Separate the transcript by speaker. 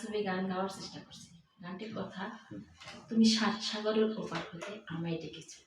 Speaker 1: ছবি গান গাওয়ার চেষ্টা করছি। গানটির কথা তুমি সাত সাগরের ওপার হতে আমায় ডেকেছো।